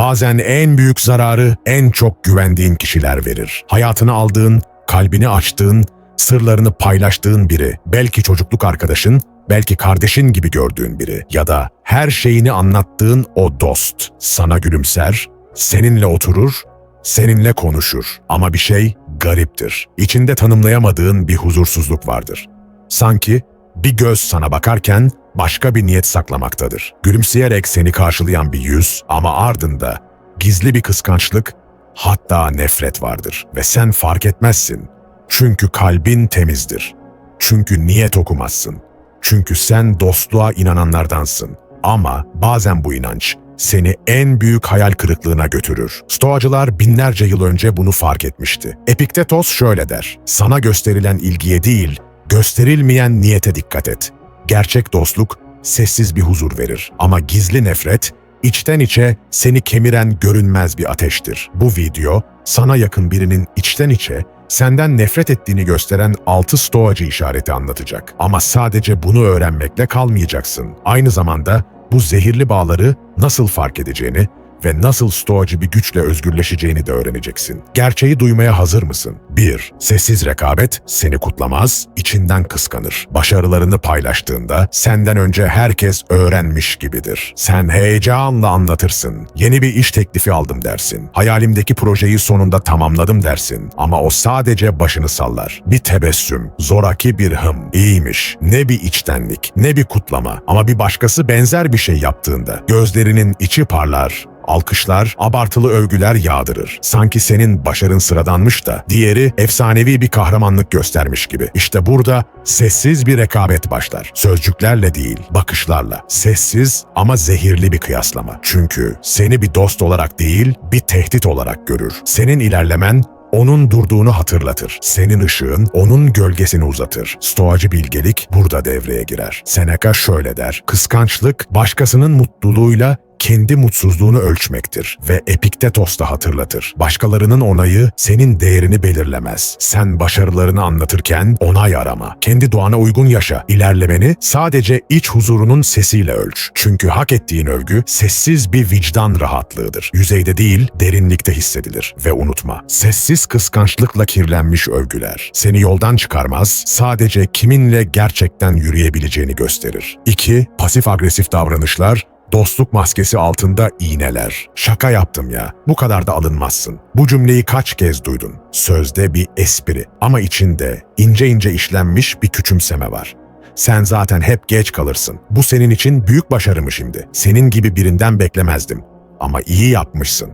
Bazen en büyük zararı en çok güvendiğin kişiler verir. Hayatını aldığın, kalbini açtığın, sırlarını paylaştığın biri, belki çocukluk arkadaşın, belki kardeşin gibi gördüğün biri ya da her şeyini anlattığın o dost sana gülümser, seninle oturur, seninle konuşur ama bir şey gariptir. İçinde tanımlayamadığın bir huzursuzluk vardır. Sanki bir göz sana bakarken başka bir niyet saklamaktadır. Gülümseyerek seni karşılayan bir yüz ama ardında gizli bir kıskançlık, hatta nefret vardır ve sen fark etmezsin. Çünkü kalbin temizdir. Çünkü niyet okumazsın. Çünkü sen dostluğa inananlardansın. Ama bazen bu inanç seni en büyük hayal kırıklığına götürür. Stoacılar binlerce yıl önce bunu fark etmişti. Epiktetos şöyle der, sana gösterilen ilgiye değil, gösterilmeyen niyete dikkat et. Gerçek dostluk sessiz bir huzur verir ama gizli nefret içten içe seni kemiren görünmez bir ateştir. Bu video sana yakın birinin içten içe senden nefret ettiğini gösteren altı stoacı işareti anlatacak. Ama sadece bunu öğrenmekle kalmayacaksın. Aynı zamanda bu zehirli bağları nasıl fark edeceğini ve nasıl stoacı bir güçle özgürleşeceğini de öğreneceksin. Gerçeği duymaya hazır mısın? 1. Sessiz rekabet seni kutlamaz, içinden kıskanır. Başarılarını paylaştığında senden önce herkes öğrenmiş gibidir. Sen heyecanla anlatırsın. Yeni bir iş teklifi aldım dersin. Hayalimdeki projeyi sonunda tamamladım dersin. Ama o sadece başını sallar. Bir tebessüm, zoraki bir hım. İyiymiş. Ne bir içtenlik, ne bir kutlama. Ama bir başkası benzer bir şey yaptığında gözlerinin içi parlar, Alkışlar, abartılı övgüler yağdırır. Sanki senin başarın sıradanmış da diğeri efsanevi bir kahramanlık göstermiş gibi. İşte burada sessiz bir rekabet başlar. Sözcüklerle değil, bakışlarla. Sessiz ama zehirli bir kıyaslama. Çünkü seni bir dost olarak değil, bir tehdit olarak görür. Senin ilerlemen onun durduğunu hatırlatır. Senin ışığın onun gölgesini uzatır. Stoacı bilgelik burada devreye girer. Seneca şöyle der. Kıskançlık başkasının mutluluğuyla kendi mutsuzluğunu ölçmektir ve Epiktetos da hatırlatır. Başkalarının onayı senin değerini belirlemez. Sen başarılarını anlatırken onay arama. Kendi doğana uygun yaşa. İlerlemeni sadece iç huzurunun sesiyle ölç. Çünkü hak ettiğin övgü sessiz bir vicdan rahatlığıdır. Yüzeyde değil, derinlikte hissedilir. Ve unutma, sessiz kıskançlıkla kirlenmiş övgüler seni yoldan çıkarmaz, sadece kiminle gerçekten yürüyebileceğini gösterir. 2. Pasif agresif davranışlar Dostluk maskesi altında iğneler. Şaka yaptım ya. Bu kadar da alınmazsın. Bu cümleyi kaç kez duydun? Sözde bir espri ama içinde ince ince işlenmiş bir küçümseme var. Sen zaten hep geç kalırsın. Bu senin için büyük başarı mı şimdi? Senin gibi birinden beklemezdim. Ama iyi yapmışsın.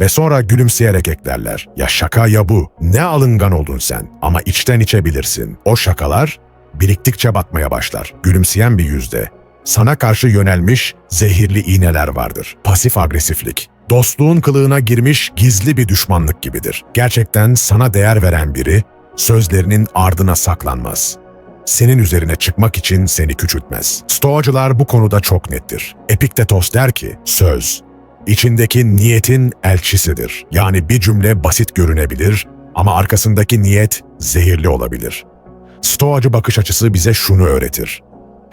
Ve sonra gülümseyerek eklerler. Ya şaka ya bu. Ne alıngan oldun sen. Ama içten içe bilirsin. O şakalar biriktikçe batmaya başlar. Gülümseyen bir yüzde sana karşı yönelmiş zehirli iğneler vardır. Pasif agresiflik. Dostluğun kılığına girmiş gizli bir düşmanlık gibidir. Gerçekten sana değer veren biri sözlerinin ardına saklanmaz. Senin üzerine çıkmak için seni küçültmez. Stoacılar bu konuda çok nettir. Epiktetos der ki, söz, içindeki niyetin elçisidir. Yani bir cümle basit görünebilir ama arkasındaki niyet zehirli olabilir. Stoacı bakış açısı bize şunu öğretir.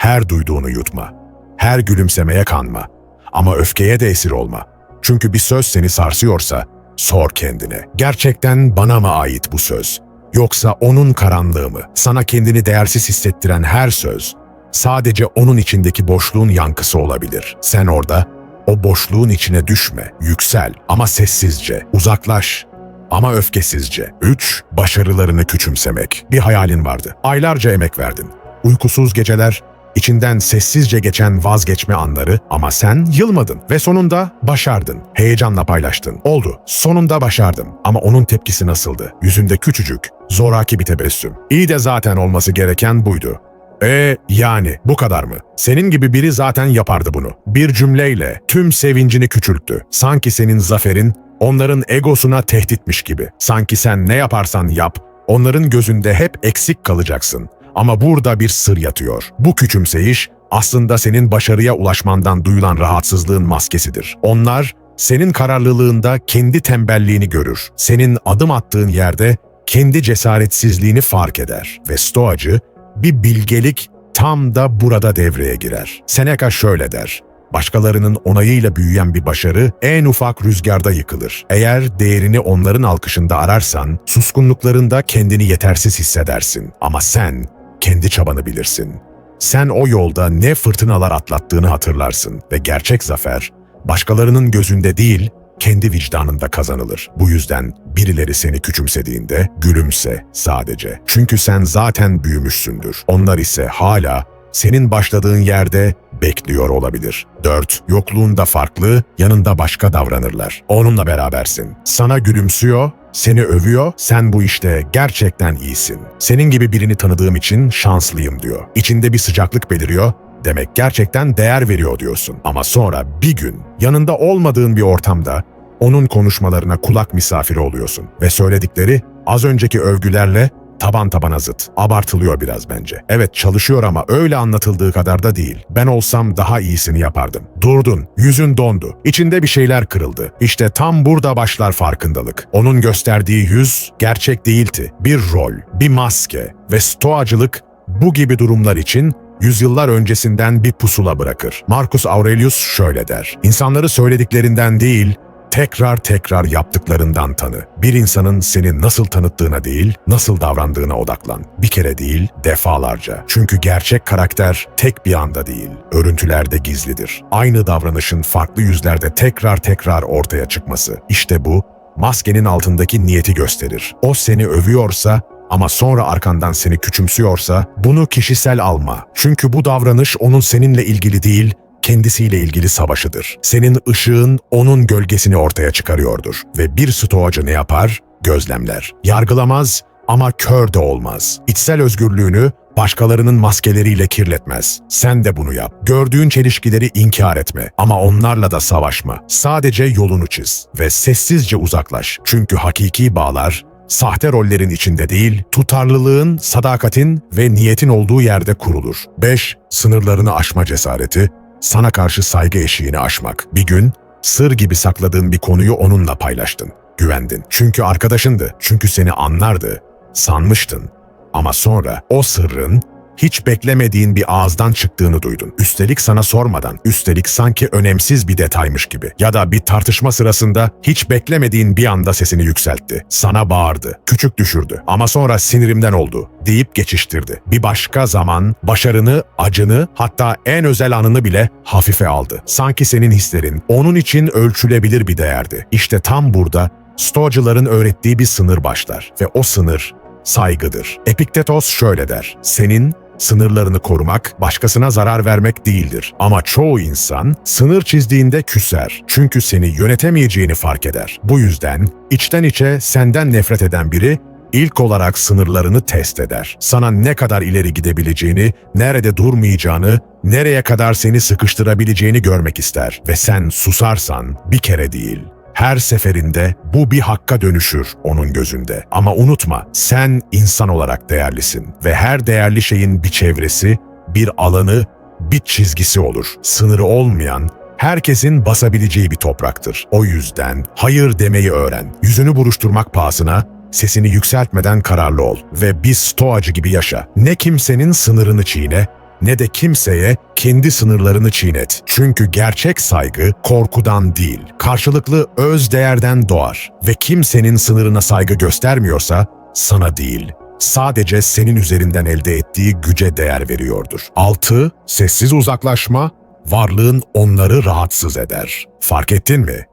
Her duyduğunu yutma. Her gülümsemeye kanma. Ama öfkeye de esir olma. Çünkü bir söz seni sarsıyorsa sor kendine. Gerçekten bana mı ait bu söz? Yoksa onun karanlığı mı? Sana kendini değersiz hissettiren her söz sadece onun içindeki boşluğun yankısı olabilir. Sen orada o boşluğun içine düşme, yüksel ama sessizce, uzaklaş ama öfkesizce. 3. Başarılarını küçümsemek. Bir hayalin vardı. Aylarca emek verdin. Uykusuz geceler, İçinden sessizce geçen vazgeçme anları ama sen yılmadın ve sonunda başardın. Heyecanla paylaştın. Oldu. Sonunda başardım. Ama onun tepkisi nasıldı? Yüzünde küçücük, zoraki bir tebessüm. İyi de zaten olması gereken buydu. E yani bu kadar mı? Senin gibi biri zaten yapardı bunu. Bir cümleyle tüm sevincini küçülttü. Sanki senin zaferin onların egosuna tehditmiş gibi. Sanki sen ne yaparsan yap, onların gözünde hep eksik kalacaksın. Ama burada bir sır yatıyor. Bu küçümseyiş aslında senin başarıya ulaşmandan duyulan rahatsızlığın maskesidir. Onlar senin kararlılığında kendi tembelliğini görür. Senin adım attığın yerde kendi cesaretsizliğini fark eder. Ve stoacı bir bilgelik tam da burada devreye girer. Seneca şöyle der. Başkalarının onayıyla büyüyen bir başarı en ufak rüzgarda yıkılır. Eğer değerini onların alkışında ararsan, suskunluklarında kendini yetersiz hissedersin. Ama sen kendi çabanı bilirsin. Sen o yolda ne fırtınalar atlattığını hatırlarsın ve gerçek zafer başkalarının gözünde değil, kendi vicdanında kazanılır. Bu yüzden birileri seni küçümsediğinde gülümse sadece. Çünkü sen zaten büyümüşsündür. Onlar ise hala senin başladığın yerde bekliyor olabilir. 4. Yokluğunda farklı, yanında başka davranırlar. Onunla berabersin. Sana gülümsüyor, seni övüyor, sen bu işte gerçekten iyisin. Senin gibi birini tanıdığım için şanslıyım diyor. İçinde bir sıcaklık beliriyor, demek gerçekten değer veriyor diyorsun. Ama sonra bir gün yanında olmadığın bir ortamda onun konuşmalarına kulak misafiri oluyorsun ve söyledikleri az önceki övgülerle taban tabana zıt. Abartılıyor biraz bence. Evet çalışıyor ama öyle anlatıldığı kadar da değil. Ben olsam daha iyisini yapardım. Durdun, yüzün dondu. İçinde bir şeyler kırıldı. İşte tam burada başlar farkındalık. Onun gösterdiği yüz gerçek değildi. Bir rol, bir maske ve stoacılık bu gibi durumlar için yüzyıllar öncesinden bir pusula bırakır. Marcus Aurelius şöyle der. İnsanları söylediklerinden değil, tekrar tekrar yaptıklarından tanı. Bir insanın seni nasıl tanıttığına değil, nasıl davrandığına odaklan. Bir kere değil, defalarca. Çünkü gerçek karakter tek bir anda değil, örüntülerde gizlidir. Aynı davranışın farklı yüzlerde tekrar tekrar ortaya çıkması. İşte bu, maskenin altındaki niyeti gösterir. O seni övüyorsa ama sonra arkandan seni küçümsüyorsa bunu kişisel alma. Çünkü bu davranış onun seninle ilgili değil, kendisiyle ilgili savaşıdır. Senin ışığın onun gölgesini ortaya çıkarıyordur. Ve bir stoacı ne yapar? Gözlemler. Yargılamaz ama kör de olmaz. İçsel özgürlüğünü başkalarının maskeleriyle kirletmez. Sen de bunu yap. Gördüğün çelişkileri inkar etme ama onlarla da savaşma. Sadece yolunu çiz ve sessizce uzaklaş. Çünkü hakiki bağlar sahte rollerin içinde değil, tutarlılığın, sadakatin ve niyetin olduğu yerde kurulur. 5. Sınırlarını aşma cesareti sana karşı saygı eşiğini aşmak. Bir gün sır gibi sakladığın bir konuyu onunla paylaştın. Güvendin. Çünkü arkadaşındı. Çünkü seni anlardı. Sanmıştın. Ama sonra o sırrın hiç beklemediğin bir ağızdan çıktığını duydun. Üstelik sana sormadan, üstelik sanki önemsiz bir detaymış gibi. Ya da bir tartışma sırasında hiç beklemediğin bir anda sesini yükseltti. Sana bağırdı, küçük düşürdü ama sonra sinirimden oldu deyip geçiştirdi. Bir başka zaman başarını, acını hatta en özel anını bile hafife aldı. Sanki senin hislerin onun için ölçülebilir bir değerdi. İşte tam burada Stoacıların öğrettiği bir sınır başlar ve o sınır saygıdır. Epiktetos şöyle der, senin sınırlarını korumak, başkasına zarar vermek değildir. Ama çoğu insan sınır çizdiğinde küser. Çünkü seni yönetemeyeceğini fark eder. Bu yüzden içten içe senden nefret eden biri ilk olarak sınırlarını test eder. Sana ne kadar ileri gidebileceğini, nerede durmayacağını, nereye kadar seni sıkıştırabileceğini görmek ister. Ve sen susarsan bir kere değil, her seferinde bu bir hakka dönüşür onun gözünde. Ama unutma, sen insan olarak değerlisin ve her değerli şeyin bir çevresi, bir alanı, bir çizgisi olur. Sınırı olmayan, herkesin basabileceği bir topraktır. O yüzden hayır demeyi öğren. Yüzünü buruşturmak pahasına sesini yükseltmeden kararlı ol ve bir stoacı gibi yaşa. Ne kimsenin sınırını çiğne, ne de kimseye kendi sınırlarını çiğnet. Çünkü gerçek saygı korkudan değil, karşılıklı öz değerden doğar ve kimsenin sınırına saygı göstermiyorsa sana değil, sadece senin üzerinden elde ettiği güce değer veriyordur. 6. Sessiz uzaklaşma, varlığın onları rahatsız eder. Fark ettin mi?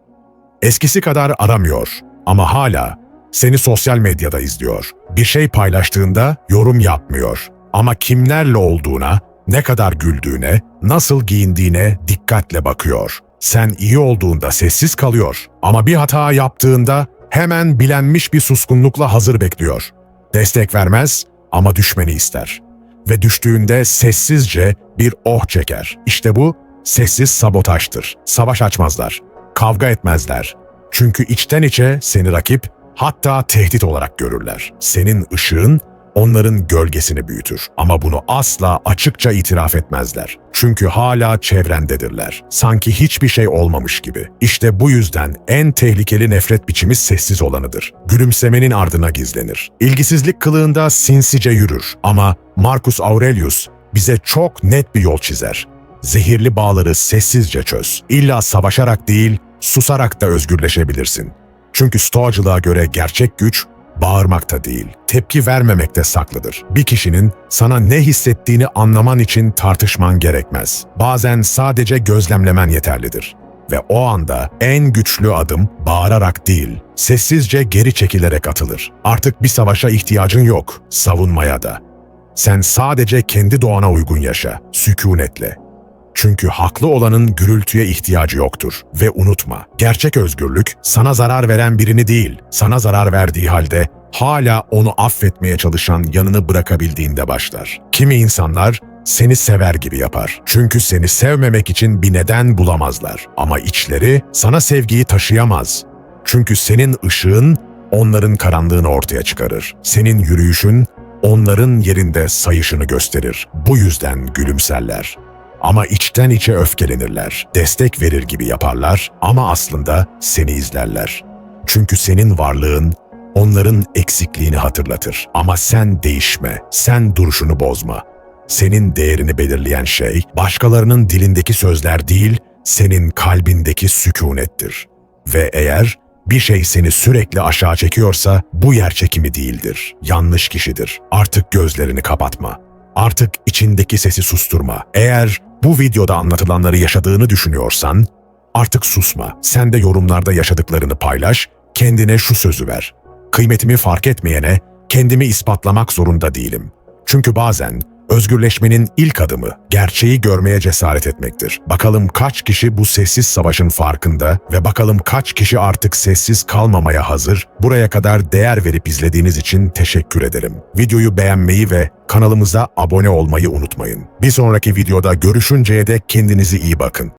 Eskisi kadar aramıyor ama hala seni sosyal medyada izliyor. Bir şey paylaştığında yorum yapmıyor. Ama kimlerle olduğuna, ne kadar güldüğüne, nasıl giyindiğine dikkatle bakıyor. Sen iyi olduğunda sessiz kalıyor ama bir hata yaptığında hemen bilenmiş bir suskunlukla hazır bekliyor. Destek vermez ama düşmeni ister. Ve düştüğünde sessizce bir oh çeker. İşte bu sessiz sabotajdır. Savaş açmazlar. Kavga etmezler. Çünkü içten içe seni rakip hatta tehdit olarak görürler. Senin ışığın onların gölgesini büyütür. Ama bunu asla açıkça itiraf etmezler. Çünkü hala çevrendedirler. Sanki hiçbir şey olmamış gibi. İşte bu yüzden en tehlikeli nefret biçimi sessiz olanıdır. Gülümsemenin ardına gizlenir. İlgisizlik kılığında sinsice yürür. Ama Marcus Aurelius bize çok net bir yol çizer. Zehirli bağları sessizce çöz. İlla savaşarak değil, susarak da özgürleşebilirsin. Çünkü Stoacılığa göre gerçek güç bağırmakta değil, tepki vermemekte saklıdır. Bir kişinin sana ne hissettiğini anlaman için tartışman gerekmez. Bazen sadece gözlemlemen yeterlidir. Ve o anda en güçlü adım bağırarak değil, sessizce geri çekilerek atılır. Artık bir savaşa ihtiyacın yok, savunmaya da. Sen sadece kendi doğana uygun yaşa, sükunetle. Çünkü haklı olanın gürültüye ihtiyacı yoktur. Ve unutma, gerçek özgürlük sana zarar veren birini değil, sana zarar verdiği halde hala onu affetmeye çalışan yanını bırakabildiğinde başlar. Kimi insanlar seni sever gibi yapar. Çünkü seni sevmemek için bir neden bulamazlar. Ama içleri sana sevgiyi taşıyamaz. Çünkü senin ışığın onların karanlığını ortaya çıkarır. Senin yürüyüşün onların yerinde sayışını gösterir. Bu yüzden gülümserler. Ama içten içe öfkelenirler. Destek verir gibi yaparlar ama aslında seni izlerler. Çünkü senin varlığın onların eksikliğini hatırlatır. Ama sen değişme, sen duruşunu bozma. Senin değerini belirleyen şey başkalarının dilindeki sözler değil, senin kalbindeki sükunettir. Ve eğer bir şey seni sürekli aşağı çekiyorsa bu yer çekimi değildir. Yanlış kişidir. Artık gözlerini kapatma. Artık içindeki sesi susturma. Eğer bu videoda anlatılanları yaşadığını düşünüyorsan artık susma. Sen de yorumlarda yaşadıklarını paylaş, kendine şu sözü ver. Kıymetimi fark etmeyene kendimi ispatlamak zorunda değilim. Çünkü bazen özgürleşmenin ilk adımı gerçeği görmeye cesaret etmektir. Bakalım kaç kişi bu sessiz savaşın farkında ve bakalım kaç kişi artık sessiz kalmamaya hazır. Buraya kadar değer verip izlediğiniz için teşekkür ederim. Videoyu beğenmeyi ve kanalımıza abone olmayı unutmayın. Bir sonraki videoda görüşünceye dek kendinize iyi bakın.